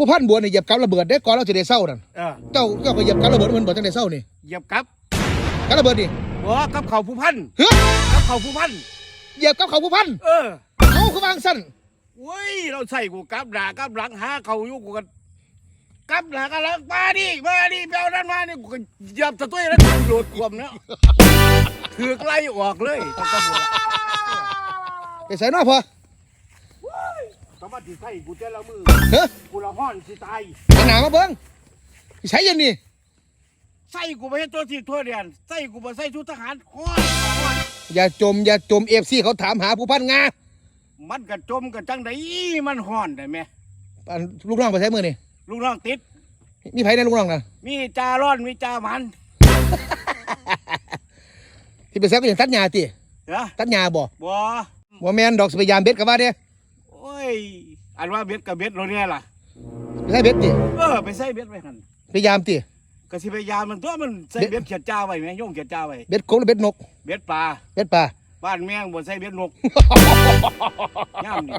ผู้พันบัวนี่เหยียบกับระเบิดได้ก่อนเราจะได้เศร้านั่นเออเจ้าเจ้าก็เหยียบกับระเบิดมันบ่จังได้เศร้านี่เหยียบกับกับระเบิดนี่บ่กับเขาผู้พันเฮ้ยกับเขาผู้พันเหยียบกับเขาผู้พันเออเอาคือวางสั้นเว้ยเราใส่กูกับหน้ากับหลังหาเขาอยู่กูกันกับหน้ากับหลังมาดิมาดิไปเอานั่นมานี่กูก็เหยียบตะตุ้ยแล้วกูโดดควมเนาะถือกไล่ออกเลยตั้งแต่หมดไปใส่น้อพอ สมัติใส่กูเจ้าละมือเฮ้ยกูละห้อนสิตายเอาหนามาเบิ้งสิใช้ยันนี่ใส่กูไปให้ตัวที่ทั่วเรียนใส่กูไปใส่ชุดทหารห้อนห้อนอย่าจมอย่าจมเอฟซีเขาถามหาผู้พันงามันกระจมกระจังไดมันห้อนได้ไหมอันลูกน้องไปใช้มือนี่ลูกน้องติด มีไผในลูกน้องนะมีจาร้อนมีจามันที่ไปแซกก็อย่างตัดหญ้าติเหรอตัดหญ้าบ่บ่บ่แม่นดอกสิพยายามเบ็ดกับว่าเด้โอ้ ยอันว่าเบ็ดกับเบ็ดเราเนี่ยล่ะไปใช้เบ็ดติเออไปใส่เบ็ดไว้หันพยายามติก็สิพยายามมันตัวมันใส่เบ็ดเขียดจ้าไว้ไหมโยงเขียดจ้าไว้เบ็ดกบหรือเบ็ดนก เบ็ดปลาเบ็ดปลาบ้านแมงบ่ใส่เบ็ดนกย่ามนี่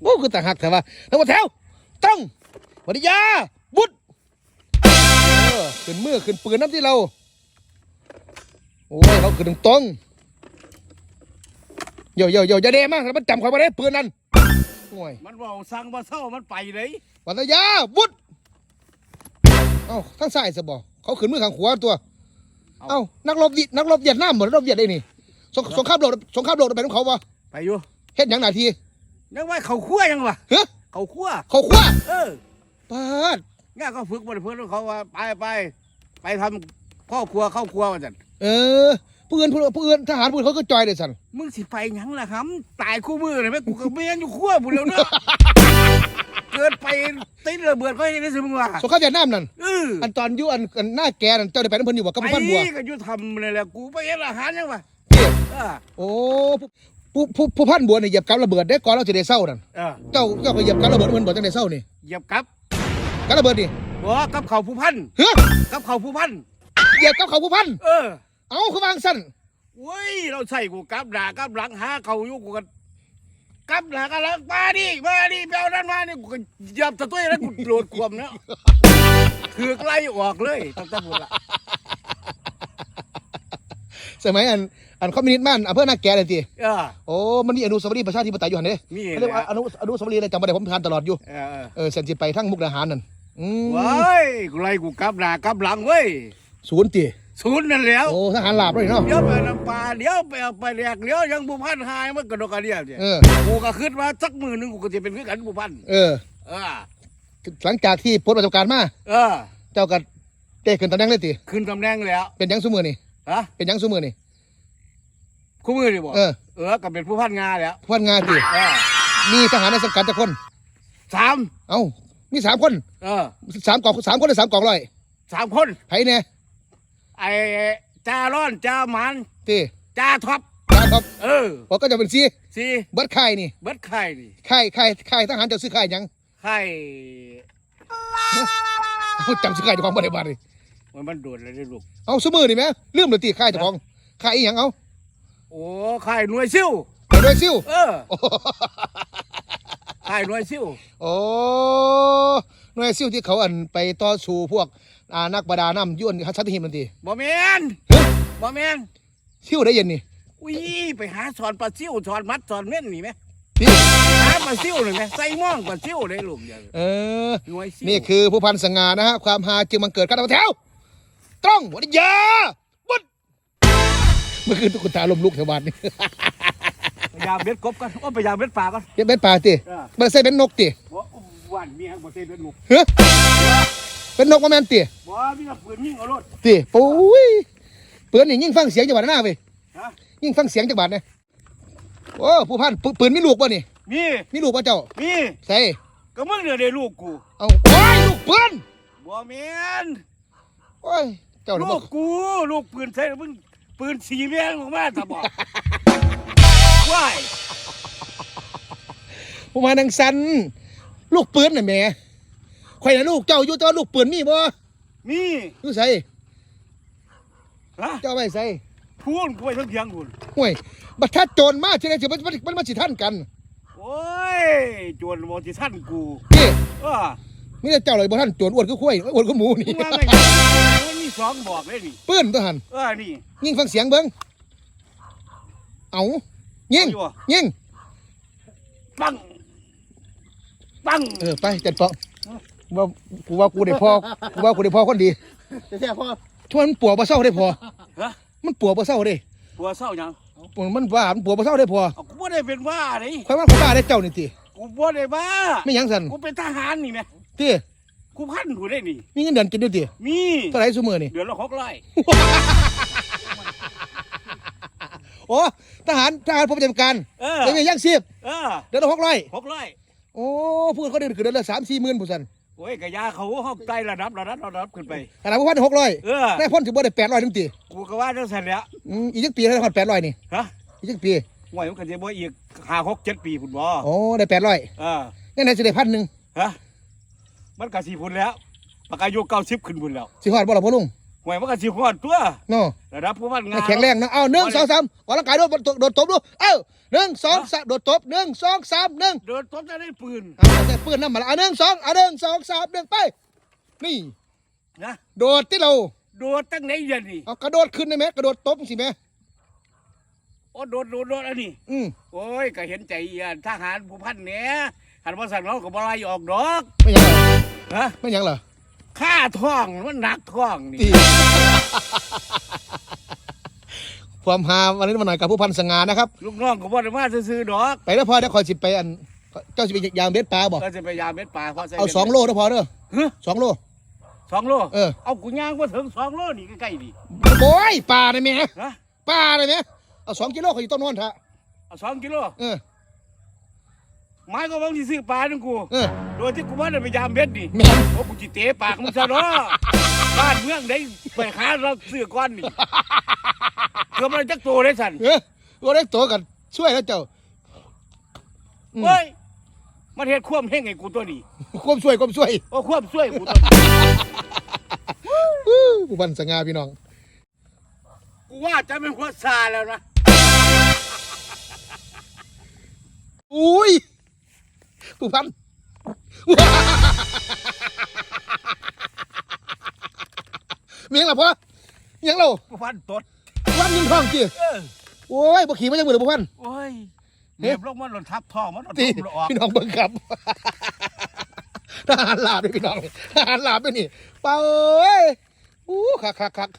โอ้คือต่างหักแต่ว่าทั้งหมดแถวตรงวัยาบุตรเออขึ้นมือขึ้นปืนน้ำที่เรา โอ้ยเราขึ้นตรงๆ โยโย่โย่อย่าเดมากมันจำความมาได้ปืนนั่นโอ้ยมันเว่าสั่งบ่เศร้ามันไปเลยวัยาบุตรเอ้าข้างซ้ายสบอเขาขึ้นมือข้างขวาตัว เอ้านักรบดินักรบเวียดนามหมดรบเวียดได้นี่สงสงครามโลกสงครามโลกไปของเขาวะไปอยู่เฮ็ดหยังหนาทีนึกว่าเขาคั่วยังวะเฮ้ยเขาคั่วเขาขวาเออปาดง่าก็ฝึกบ่ได้เพิ่นเขาว่าไปไปไปทำครอบครัวเข้าครัวว่าซั่นเออ ผู้อื่นผู้ผู้อื่นทหารผู้อื่นเขาก็จอยเลยสันมึงสิไปหยังล่ะครับ ตายคู่มือเลยไหมกูก็เมียนอยู่ครัวผู้เดียวเนาะเกิดไปติดระเบิดเขาอย่างนี้สิมึงว่าสงครามเวียดนามนั่นเอออันตอนอยู่อันอันหน้าแกนั่นเจ้าได้ไปน้ำเพิ่นอยู่บ่กับไปผู้พันบัวก็อยู่ทำเลยแหละกูไปเห็นอาหารยังวะเจ็บเออโอ้ผู้ผู้ผู้พันบัวนี่เหยียบกับระเบิดได้ก่อนเราจะได้เศร้านั่นเออเจ้าเจ้าก็เหยียบกับระเบิดมันบ่จังได้เศร้านี่เหยียบกับกับระเบิดนี่บ่กับเขาผู้พันเฮ้ยกับเขาผู้พันเหยียบกับเขาผู้พัน เออ เอาคือวางสั้นเว้ยเราใส่กูกับหน้ากับหลังหาเขาอยู่กูกันกับหน้ากับหลังมาดิมาดิไปเอานั่นมานี่กูก็เหยับตะตุ้ยแล้วกูโดดควมเนาะถือกไล่ออกเลยตั้งแต่หมดละสมัยอันอันคอมมิวนิสต์มันอำเภอหน้าแกนั่นติเออ โอ้มันมีอนุสาวรีย์ประชาธิปไตยอยู่หั่นเด้มีเขาเรียกว่าอนุอนุสาวรีย์อะไรจำบ่ได้ผมทานตลอดอยู่ เออเออเส้นสิไปทั้งมุกดาหารนั่นอืมเว้ยกูไล่กูกับหน้ากับหลังเว้ยศูนย์ติ ศูนย์นั่นแล้วโอ้ทหารลาบเลยเนาะเดี๋ยวไปน้ำปลาเดี๋ยวไปเอาไปแลกเดี๋ยวยังบุพันหายมันกระดกกระเดียเนี่ยเออกูก็ขึ้นมาสักมือหนึงกูก็จะเป็นคือกันบุพันเออ เออหลังจากที่พ้นประสบการณ์มาเออ เจ้าก็ได้ขึ้นตำแหน่งเลยติขึ้นตำแหน่งแล้วเป็นหยังซุมือนี่ฮะเป็นหยังซุมือนี่คู่มือดิบ่เออเออก็เป็นผู้พันงาแล้วพวนงานติเออมีทหารในสังกัดจักคน สามเอ้ามีสามคนเออสามกองสามคนหรือสามกองร้อยสามคนไผเนี่ย ไอ้จ่าร้อนจ่าหมันตีจ่าท็อปครับเออบอกก็จะเป็นซีสี่เบิดค่ายนี่เบิดไข่นี่ค่ายค่ายค่ายทหารเจะซื้อค่ายหยังไข่เอ้าจำซื้อค่ายเจ้าของบ่ได้บาดนี่มันมันโดดเลยได้ลูกเอาซุมือนี่แหม่ลืมเลยตีค่ายเจ้าของค่ายอีหยังเอาโอ้ไข่หน่วยซิ่วไปด้วยซิ่วเออไข่หน่วยซิ่วโอ้หน่วยซิ่วที่เขาอันไปต่อสู้พวก อ่านักประดาน้ำยุ่นชัตหิมมันตีบ่แมนเฮ้ยบ่แมนซิ่วได้เย็นนี่อุ้ยไปหาสอนปลาซิ่วสอนมัดสอนเม่นนี่ไหมที่หาปลาซิ่วหนึ่งไหมใส่หม่องปลาซิ่วเลยลูกอย่างเออ หน่วยซิ่วนี่คือผู้พันสง่านะฮะความฮาจึงบังเกิดการต่อแถว ตรงวัดยาบุดเมื่อคืนทุกคนตาลมลุกแถวบ้านนี่ พยายามเบ็ดกบกันโอ้พยายามเบ็ดปลากันเป็นป่าติเออมันใส่เป็นนกติบ่หวานเมียบ่เต้นเบ็ดลูกเฮ้ย เป็นนกมาแมนติบ่มีแต่ปืนยิงเอารถติปุ้ยปืนนี่ยิ่งฟังเสียงจังหวัดหน้าไปฮะยิ่งฟังเสียงจังหวัดเนี่ยโอ้ผู้พันปืปืนมีลูกป่ะนี่มีมีลูกป่ะเจ้ามีใส่ก็มึงเนี่ยได้ลูกกูเอาโอ้ยลูกปืนบ่แม่นโอ้ยเจ้าหนูลูบอกกกูลูกปืนใส่มึงปืนสีแมงออกมาตะบอกว้ายผู้มาดังสันลูกปืนน่ะแหม่ ข่อยน่ะลูกเจ้าอยู่แต่ว่าลูกปืนมีบ่มีอยู่ใส่ฮะเจ้าไว้ใส่พูนกูไปทั้งเพียงคุณห่วยบัดทัดโจรมาที่ไหนสิมันมันมันมาสิท่านกันโอ้โอ้ยจวนบ่สิท่านกูนี่เออมีแต่เจ้าเลยบ่ท่านโจรอ้วนคือข้วยอ้วนคือหมูนี่มึงว่าไงมันมีสองบอกเลยนี่ปืนตัวหันเออนี่ยิงฟังเสียงเบิ้งเอายิงเอาอยู่อะยิงปังปังเออไปจัดเปาะ ว่ากูว่ากูได้พอกูว่ากูได้พอคนดีแต่แท้พ่อช่วยมันปวดบ่เศร้าได้พอฮะมันปวดบ่เศร้าได้ปัวเศร้าหยังปวดมันว่ามันปวดบ่เศร้าได้พอเอากูบ่ได้เป็นบ้าเลยคอยว่าเขาบ้าได้เจ้านี่ติกูบ่ได้บ้าไม่หยังสันกูเป็นทหารนี่แหมติกูพันหูได้นี่มีเงินเดือนกินด้วยติมีเท่าไหร่ซุมื้อนี่เดือนละหกร้อยโอ้ทหารทหารผู้ประจำการเออเป็นไงยังชีพเออเดือนละ600หกร้อยโอ้พูดเขาเดือนคือเดือนละ3 4หมื่นผู้ซั่น โอ้ยกะยาเขาห้องไต่ระดับระดับระดับขึ้นไป ขนาดผู้พัน600เออได้พ้นสิบ่ได้800นึงติกูก็ว่าจังซั่นแหล้วอืมอีกจักปีได้พัน800นี่ฮะอีกจักปีห่วยมันก็สิบ่อีกห้าหกเจ็ดปีพุ่นบ่โอ้ได้800เออยังไงสิได้พันหนึงฮะมันก็สิพุ่นแล้วปากอายุ90ขึ้นพุ่นแล้วสิฮอดบ่ล่ะพ่อลุง ห่วยมันก็สิฮอดตัวเนาะระดับผู้พันงาให้นแข็งแรงนะเอาหนึ่งสองสามออกกำลังกายด้วยโดดตบดูเอ้าหนึ่งสองสามโดดตบหนึ่งสองสามหนึ่งโดนตบจะได้ปืนเอาแต่ปืนน้ำมาละเอาหนึ่งสองเอาหนึ่งสองสามหนึ่งไป นี่นะโดดที่เราโดดตั้งไหนเย็นนี่เอากระโดดขึ้นได้ไหมกระโดดตบสิแม่โอ้โดดโดดโดดอันนี้อืมโอ้ยก็เห็นใจอะทหารผู้พันเนี่ยหันมาสั่งเราก็บ่ไล่ออกดอก ไม่หยังเหรอฮะไม่หยังเหรอ ค่าท้องมันหนักท้องนี่ตีความหาวันนี้มาหน่อยกับผู้พันสง่านะครับ ลูกน้องก็บ่ได้มาซื้อๆดอกไปแล้วพอเดี๋ยวคอยสิไปอัน เจ้าสิไปยามเบ็ดปลาบอกก็จะไปยามเม็ดปลาเพราะใส่เอาสองโลเด้อพอเด้อฮะสองโล สองโลเออ เอากูย่างมาถึงสองโลนี่ใกล้ๆนี่โอ้ยปลาได้ไหมฮะปลาได้ไหมเอาสองกิโลเขาอยู่ต้นนอนเถอะเอาสองกิโลเออ ไม้ก็บางที่ซื้อปลานึงกู เออ โดยที่กูบ่ได้ไปยามเม็ดนี่แม่น โอ้กูจิเตะปากมึงซะเนาะบ้านเมืองได้ไปหาเราซื้อก้อนนี่เกือบมันจักโตได้สั่นเออว่าได้ตัวกันช่วยแล้วเจ้าอืมเฮ้ยมันเฮ็ดความเฮงให้กูตัวนี้ความช่วยความช่วยโอ้ความช่วยกูตัวนี้อู้ผู้บันสง่าพี่น้อง กูว่าจะเป็นหัวซาแล้วนะ อุ้ย ผู้พันเมียงล่ะพ่อเมียงเรากูพันตดผู้พันยิงท้องจีเออโอ้ยบ่ขี่มาจังมือเลยผู้พันโอ้ยเฮ้เรียบลงมันหล่นทับท้องมันหล่นตีทุ่มออกพี่น้องเบิ่งครับทหารลาบด้วยพี่น้องทหารลาบด้วยนี่เปล่าเอ้ยอู้คักคักคัก